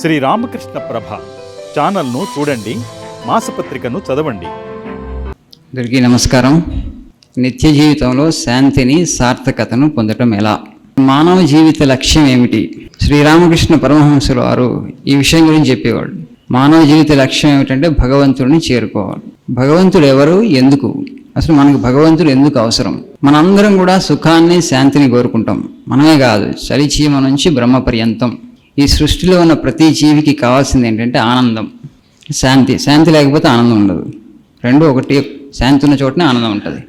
శ్రీ రామకృష్ణ ప్రభ ఛానల్ను చూడండి మాసపత్రికను చదవండి. అందరికీ నమస్కారం. నిత్య జీవితంలో శాంతిని సార్థకతను పొందటం ఎలా? మానవ జీవిత లక్ష్యం ఏమిటి? శ్రీరామకృష్ణ పరమహంసుల వారు ఈ విషయం గురించి చెప్పేవాడు మానవ జీవిత లక్ష్యం ఏమిటంటే భగవంతుడిని చేరుకోవాలి. భగవంతుడు ఎవరు? ఎందుకు? అసలు మనకు భగవంతుడు ఎందుకు అవసరం? మనందరం కూడా సుఖాన్ని శాంతిని కోరుకుంటాం. మనమే కాదు చలిచీమ నుంచి బ్రహ్మ పర్యంతం. ఈ సృష్టిలో ఉన్న ప్రతి జీవికి కావాల్సింది ఏంటంటే ఆనందం. శాంతి. శాంతి లేకపోతే ఆనందం ఉండదు. రెండు ఒకటి శాంతి ఉన్న చోటనే ఆనందం ఉంటుంది.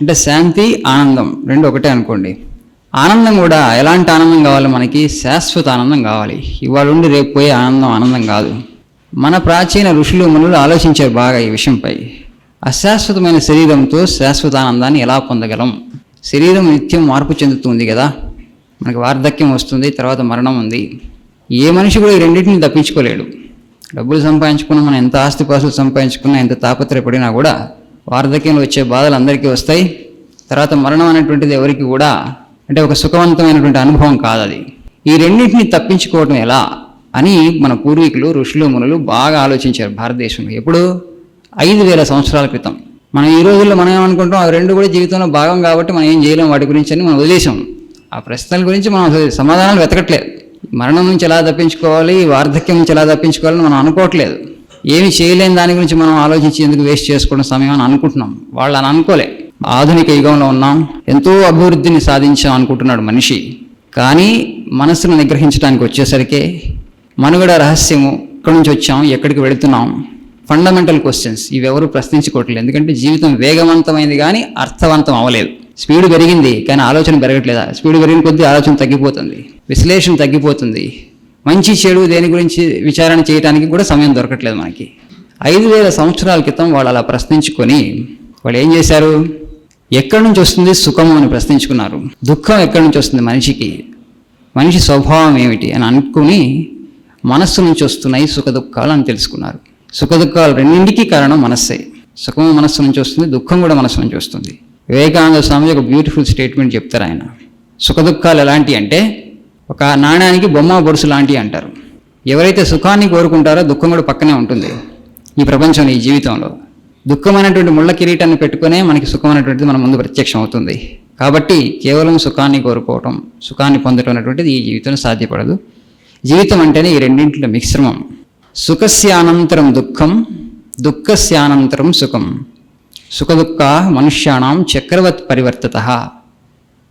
అంటే శాంతి ఆనందం రెండు ఒకటే అనుకోండి. ఆనందం కూడా ఎలాంటి ఆనందం కావాలి మనకి? శాశ్వత ఆనందం కావాలి. ఇవాళ ఉండి రేపు పోయే ఆనందం ఆనందం కాదు. మన ప్రాచీన ఋషులు మునులు ఆలోచించారు బాగా ఈ విషయంపై. అశాశ్వతమైన శరీరంతో శాశ్వత ఆనందాన్ని ఎలా పొందగలం? శరీరం నిత్యం మార్పు చెందుతుంది కదా. మనకి వార్ధక్యం వస్తుంది తర్వాత మరణం ఉంది. ఏ మనిషి కూడా ఈ రెండింటిని తప్పించుకోలేడు. డబ్బులు సంపాదించుకున్నా మనం ఎంత ఆస్తిపాస్తులు సంపాదించుకున్నా ఎంత తాపత్రయపడినా కూడా వార్ధక్యంలో వచ్చే బాధలు అందరికీ వస్తాయి. తర్వాత మరణం అనేటువంటిది ఎవరికి కూడా అంటే ఒక సుఖవంతమైనటువంటి అనుభవం కాదు అది. ఈ రెండింటిని తప్పించుకోవటం ఎలా అని మన పూర్వీకులు ఋషులు మునులు బాగా ఆలోచించారు భారతదేశంలో. ఎప్పుడు? ఐదు వేల సంవత్సరాల క్రితం. మనం ఈ రోజుల్లో మనం ఏమనుకుంటాం అవి రెండు కూడా జీవితంలో భాగం కాబట్టి మనం ఏం చేయలేం వాటి గురించి అని మనం వదిలేసాం ఆ ప్రశ్నల గురించి మనం సమాధానాలు వెతకట్లేదు. మరణం నుంచి ఎలా తప్పించుకోవాలి వార్ధక్యం నుంచి ఎలా తప్పించుకోవాలని మనం అనుకోవట్లేదు. ఏమి చేయలేని దాని గురించి మనం ఆలోచించి ఎందుకు వేస్ట్ చేసుకున్న సమయం అని అనుకుంటున్నాం. వాళ్ళు అని అనుకోలే. ఆధునిక యుగంలో ఉన్నాం. ఎంతో అభివృద్ధిని సాధించాం అనుకుంటున్నాడు మనిషి. కానీ మనస్సును నిగ్రహించడానికి వచ్చేసరికి మనుగడ రహస్యము ఎక్కడి నుంచి వచ్చాం ఎక్కడికి వెళుతున్నాం? ఫండమెంటల్ క్వశ్చన్స్ ఇవి ఎవరు ప్రశ్నించుకోవట్లేదు. ఎందుకంటే జీవితం వేగవంతమైంది కానీ అర్థవంతం అవ్వలేదు. స్పీడ్ పెరిగింది కానీ ఆలోచన పెరగట్లేదా? స్పీడ్ పెరిగిన కొద్దీ ఆలోచన తగ్గిపోతుంది విశ్లేషణ తగ్గిపోతుంది. మంచి చెడు దేని గురించి విచారణ చేయడానికి కూడా సమయం దొరకట్లేదు మనకి. ఐదు వేల సంవత్సరాల క్రితం వాళ్ళు అలా ప్రశ్నించుకొని వాళ్ళు ఏం చేశారు? ఎక్కడి నుంచి వస్తుంది సుఖము అని ప్రశ్నించుకున్నారు. దుఃఖం ఎక్కడి నుంచి వస్తుంది మనిషికి? మనిషి స్వభావం ఏమిటి అని అనుకుని మనస్సు నుంచి వస్తున్నాయి సుఖ దుఃఖాలు అని తెలుసుకున్నారు. సుఖ దుఃఖాలు రెండింటికి కారణం మనస్సే. సుఖము మనస్సు నుంచి వస్తుంది దుఃఖం కూడా మనస్సు నుంచి వస్తుంది. వివేకానంద స్వామి ఒక బ్యూటిఫుల్ స్టేట్మెంట్ చెప్తారు ఆయన. సుఖ దుఃఖాలు ఎలాంటి అంటే ఒక నాణ్యానికి బొమ్మ బొడుసు లాంటివి అంటారు. ఎవరైతే సుఖాన్ని కోరుకుంటారో దుఃఖం కూడా పక్కనే ఉంటుంది ఈ ప్రపంచంలో ఈ జీవితంలో. దుఃఖమైనటువంటి ముళ్ళ కిరీటాన్ని పెట్టుకునే మనకి సుఖమైనటువంటిది మన ముందు ప్రత్యక్షం అవుతుంది. కాబట్టి కేవలం సుఖాన్ని కోరుకోవటం సుఖాన్ని పొందటం అనేటువంటిది ఈ జీవితంలో సాధ్యపడదు. జీవితం అంటేనే ఈ రెండింటిలో మిశ్రమం. సుఖస్యానంతరం దుఃఖం దుఃఖస్యానంతరం సుఖం. సుఖదుఃఖ మనుష్యాణం చక్రవత్ పరివర్తత.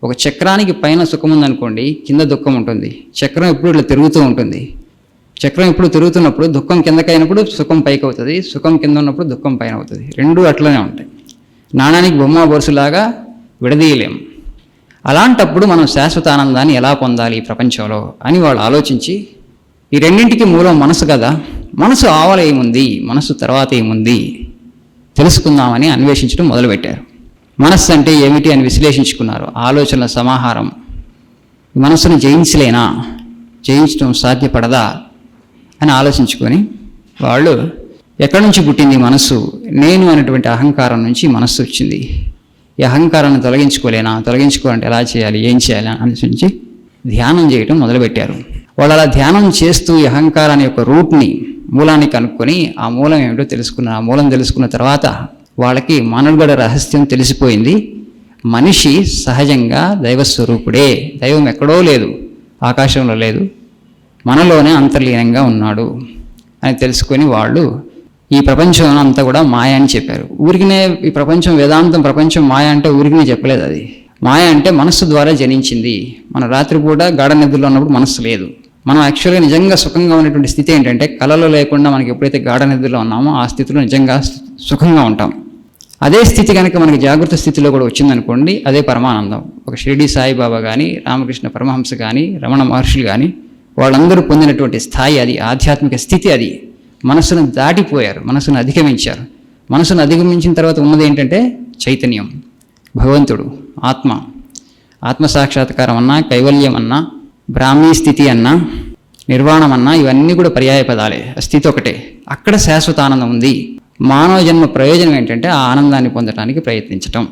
ఒక చక్రానికి పైన సుఖం ఉందనుకోండి కింద దుఃఖం ఉంటుంది. చక్రం ఎప్పుడు ఇట్లా తిరుగుతూ ఉంటుంది. చక్రం ఎప్పుడు తిరుగుతున్నప్పుడు దుఃఖం కిందకైనప్పుడు సుఖం పైకి అవుతుంది సుఖం కింద ఉన్నప్పుడు దుఃఖం పైన అవుతుంది రెండు అట్లనే ఉంటాయి. నాణానికి బొమ్మ బొరుసులాగా విడదీయలేం. అలాంటప్పుడు మనం శాశ్వత ఆనందాన్ని ఎలా పొందాలి ఈ ప్రపంచంలో అని వాళ్ళు ఆలోచించి ఈ రెండింటికి మూలం మనసు కదా. మనసు ఆవల ఏముంది? మనసు తర్వాత ఏముంది? తెలుసుకుందామని అన్వేషించడం మొదలుపెట్టారు. మనస్సు అంటే ఏమిటి అని విశ్లేషించుకున్నారు. ఆలోచనల సమాహారం. మనస్సును జయించలేనా? జయించడం సాధ్యపడదా? అని ఆలోచించుకొని వాళ్ళు ఎక్కడి నుంచి పుట్టింది మనస్సు? నేను అనేటువంటి అహంకారం నుంచి మనస్సు వచ్చింది. ఈ అహంకారాన్ని తొలగించుకోలేనా? తొలగించుకోవాలంటే ఎలా చేయాలి? ఏం చేయాలి? అని ఆలోచించి ధ్యానం చేయటం మొదలుపెట్టారు. వాళ్ళు అలా ధ్యానం చేస్తూ ఈ అహంకారాన్ని యొక్క రూట్ని మూలాన్ని కనుక్కొని ఆ మూలం ఏమిటో తెలుసుకున్నారు ఆ మూలం తెలుసుకున్న తర్వాత వాళ్ళకి మనుగడ రహస్యం తెలిసిపోయింది. మనిషి సహజంగా దైవస్వరూపుడే. దైవం ఎక్కడో లేదు ఆకాశంలో లేదు మనలోనే అంతర్లీనంగా ఉన్నాడు అని తెలుసుకొని వాళ్ళు ఈ ప్రపంచం అంతా కూడా మాయ అని చెప్పారు. ఊరికినే ఈ ప్రపంచం వేదాంతం ప్రపంచం మాయ అంటే ఊరికినే చెప్పలేదు అది. మాయ అంటే మనస్సు ద్వారా జనించింది. మన రాత్రిపూట గాఢ నిద్రలో ఉన్నప్పుడు మనస్సు లేదు. మనం యాక్చువల్గా నిజంగా సుఖంగా ఉన్నటువంటి స్థితి ఏంటంటే కళలో లేకుండా మనకి ఎప్పుడైతే గాఢ నిద్రలో ఉన్నామో ఆ స్థితిలో నిజంగా సుఖంగా ఉంటాం. అదే స్థితి కనుక మనకి జాగృత స్థితిలో కూడా వచ్చిందనుకోండి అదే పరమానందం. ఒక షిరిడి సాయిబాబా కానీ రామకృష్ణ పరమహంస కానీ రమణ మహర్షులు కానీ వాళ్ళందరూ పొందినటువంటి స్థాయి అది ఆధ్యాత్మిక స్థితి అది. మనసును దాటిపోయారు మనసును అధిగమించారు. మనసును అధిగమించిన తర్వాత ఉన్నది ఏంటంటే చైతన్యం భగవంతుడు ఆత్మ. ఆత్మ సాక్షాత్కారం అన్నా కైవల్యం అన్నా బ్రాహ్మీ స్థితి అన్నా నిర్వాణం అన్నా ఇవన్నీ కూడా పర్యాయ పదాలే. స్థితి ఒకటే. అక్కడ శాశ్వత ఆనందం ఉంది. మానవ జన్మ ప్రయోజనం ఏంటంటే ఆ ఆనందాన్ని పొందడానికి ప్రయత్నించటం.